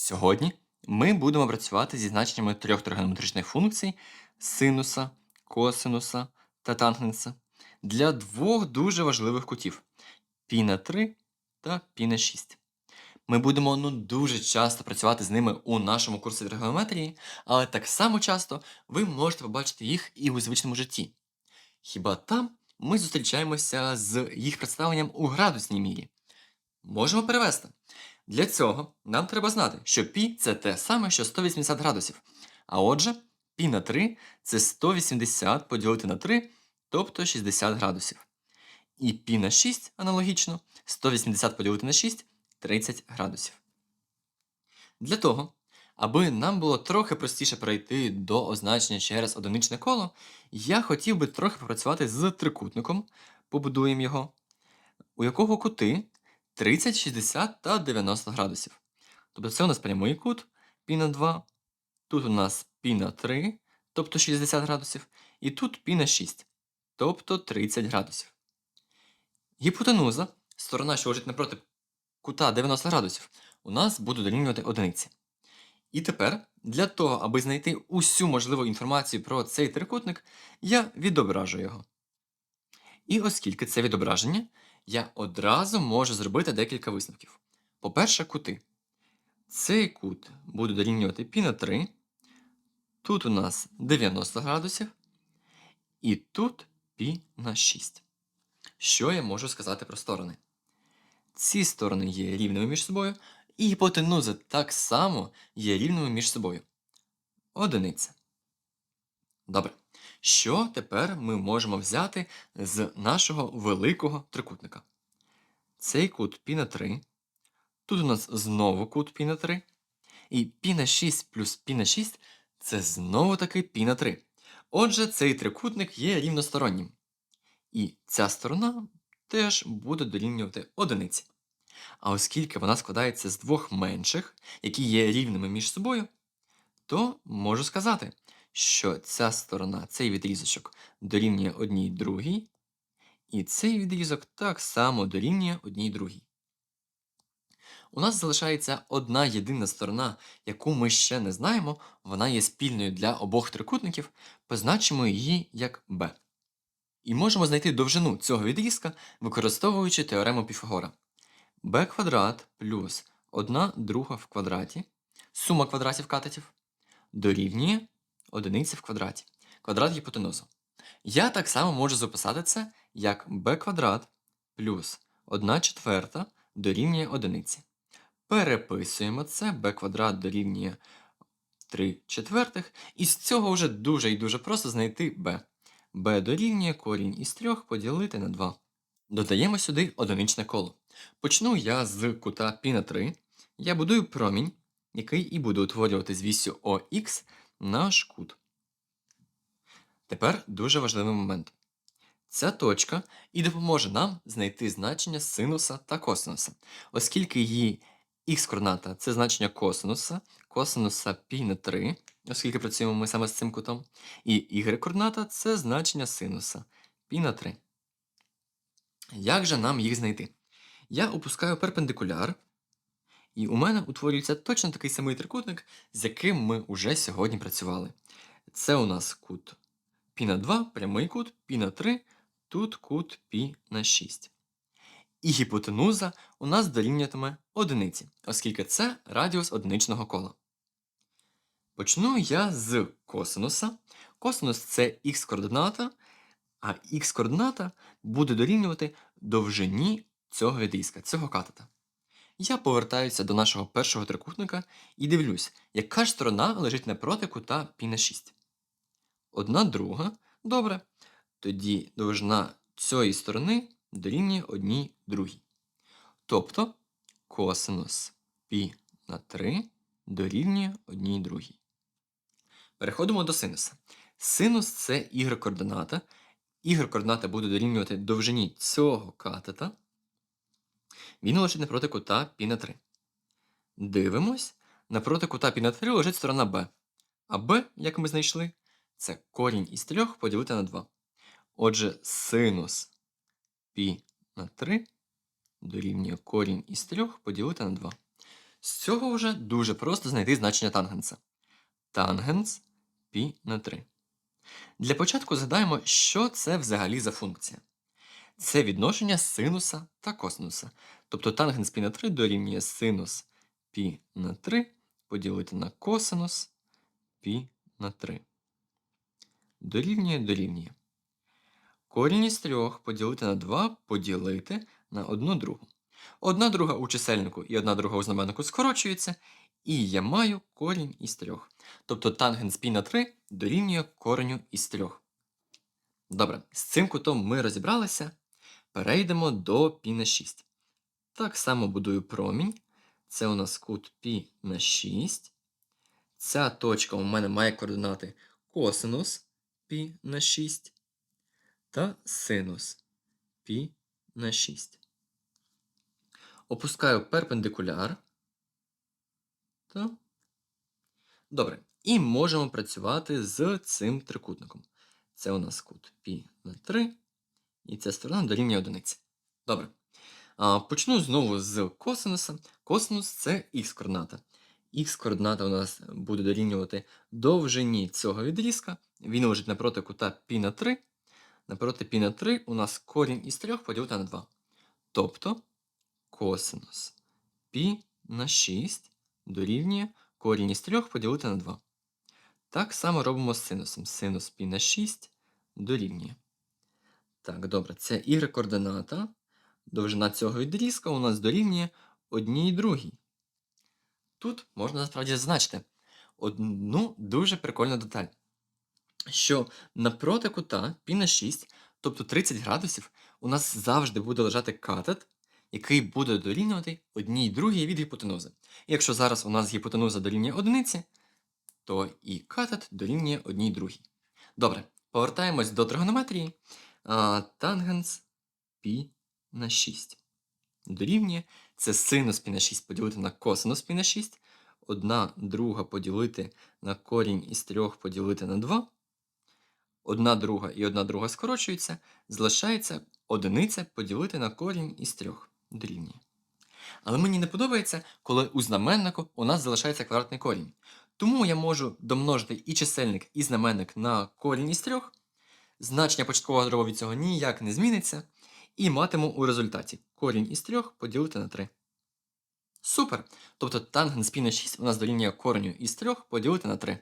Сьогодні ми будемо працювати зі значеннями трьох тригонометричних функцій синуса, косинуса та тангенса для двох дуже важливих кутів π на 3 та π на 6. Ми будемо ну, дуже часто працювати з ними у нашому курсі тригонометрії, але так само часто ви можете побачити їх і у звичному житті. Хіба там ми зустрічаємося з їх представленням у градусній мірі. Можемо перевести. Для цього нам треба знати, що π це те саме, що 180 градусів. А отже, π на 3 це 180 поділити на 3, тобто 60 градусів. І π на 6 аналогічно 180 поділити на 6 30 градусів. Для того, аби нам було трохи простіше перейти до означення через одиничне коло, я хотів би трохи попрацювати з трикутником, побудуємо його, у якого кути 30, 60 та 90 градусів. Тобто це у нас прямий кут π на 2, тут у нас π на 3, тобто 60 градусів, і тут π на 6, тобто 30 градусів. Гіпотенуза, сторона, що лежить напроти кута 90 градусів, у нас буде дорівнювати одиниці. І тепер, для того, аби знайти усю можливу інформацію про цей трикутник, я відображу його. І оскільки це відображення, я одразу можу зробити декілька висновків. По-перше, кути. Цей кут буде дорівнювати π на 3. Тут у нас 90 градусів. І тут π на 6. Що я можу сказати про сторони? Ці сторони є рівними між собою, і гіпотенузи так само є рівними між собою. Одиниця. Добре що тепер ми можемо взяти з нашого великого трикутника. Цей кут пі на 3. Тут у нас знову кут пі на 3. І пі на 6 плюс пі на 6 це знову таки пі на 3. Отже, цей трикутник є рівностороннім. І ця сторона теж буде дорівнювати одиниці. А оскільки вона складається з двох менших, які є рівними між собою, то можу сказати, що ця сторона, цей відрізочок дорівнює одній другій, і цей відрізок так само дорівнює одній другій. У нас залишається одна єдина сторона, яку ми ще не знаємо, вона є спільною для обох трикутників, позначимо її як b. І можемо знайти довжину цього відрізка, використовуючи теорему Піфагора. b квадрат плюс 1 друга в квадраті, сума квадратів катетів, дорівнює одиниці в квадраті, квадрат гіпотенузу. Я так само можу записати це як b квадрат плюс 1 четверта дорівнює одиниці. Переписуємо це, b квадрат дорівнює 3 четвертих, і з цього вже дуже і дуже просто знайти b. b дорівнює корінь із 3 поділити на 2. Додаємо сюди одиничне коло. Почну я з кута π на 3. Я будую промінь, який і буде утворювати з вісю ОХ наш кут. Тепер дуже важливий момент. Ця точка і допоможе нам знайти значення синуса та косинуса, оскільки її х-координата це значення косинуса, косинуса π на 3, оскільки працюємо ми саме з цим кутом, і y-координата це значення синуса π на 3. Як же нам їх знайти? Я опускаю перпендикуляр, і у мене утворюється точно такий самий трикутник, з яким ми уже сьогодні працювали. Це у нас кут π на 2, прямий кут, π на 3, тут кут π на 6. І гіпотенуза у нас дорівнюватиме одиниці, оскільки це радіус одиничного кола. Почну я з косинуса. Косинус це х-координата, а х-координата буде дорівнювати довжині цього відрізка, цього катета. Я повертаюся до нашого першого трикутника і дивлюсь, яка ж сторона лежить напроти кута π на 6. Одна друга. Добре. Тоді довжина цієї сторони дорівнює одній другій. Тобто косинус π на 3 дорівнює одній другій. Переходимо до синуса. Синус це y-координата. Y-координата буде дорівнювати довжині цього катета. Він лежить напроти кута пі на 3. Дивимось, напроти кута пі на 3 лежить сторона b. А b, як ми знайшли, це корінь із 3 поділити на 2. Отже, синус пі на 3 дорівнює корінь із 3 поділити на 2. З цього вже дуже просто знайти значення тангенса. Тангенс пі на 3. Для початку згадаємо, що це взагалі за функція. Це відношення синуса та косинуса. Тобто тангенс π на 3 дорівнює синус π на 3 поділити на косинус π на 3. Дорівнює дорівнює. Корінь із 3 поділити на 2 поділити на 1 другу. Одна друга у чисельнику і одна друга у знаменнику скорочується, і я маю корінь із 3. Тобто тангенс π на 3 дорівнює кореню із 3. Добре, з цим кутом ми розібралися. Перейдемо до π на 6. Так само будую промінь. Це у нас кут π на 6. Ця точка у мене має координати косинус π на 6 та синус π на 6. Опускаю перпендикуляр. Та. Добре. І можемо працювати з цим трикутником. Це у нас кут π на 3. І ця сторона дорівнює одиниці. Добре. А, почну знову з косинуса. Косинус це х координата. Х координата у нас буде дорівнювати довжині цього відрізка. Він лежить напроти кута π на 3. Напроти π на 3 у нас корінь із 3 поділити на 2. Тобто косинус π на 6 дорівнює корінь із 3 поділити на 2. Так само робимо з синусом. Синус π на 6 дорівнює. Так, добре, це y координата. Довжина цього відрізка у нас дорівнює одній другій. Тут можна насправді зазначити одну дуже прикольну деталь. Що напроти кута π на 6, тобто 30 градусів, у нас завжди буде лежати катет, який буде дорівнювати одній другій від гіпотенузи. І якщо зараз у нас гіпотенуза дорівнює одиниці, то і катет дорівнює одній другій. Добре, повертаємось до тригонометрії. А, тангенс π на 6. Дорівнює це синус π на 6 поділити на косинус π на 6. Одна друга поділити на корінь із 3 поділити на 2. Одна друга і одна друга скорочуються, залишається одиниця поділити на корінь із 3 дорівнює. Але мені не подобається, коли у знаменнику у нас залишається квадратний корінь. Тому я можу домножити і чисельник, і знаменник на корінь із 3. Значення початкового дробу від цього ніяк не зміниться. І матиму у результаті корінь із 3 поділити на 3. Супер! Тобто тангенс π на 6 у нас дорівнює кореню із 3 поділити на 3.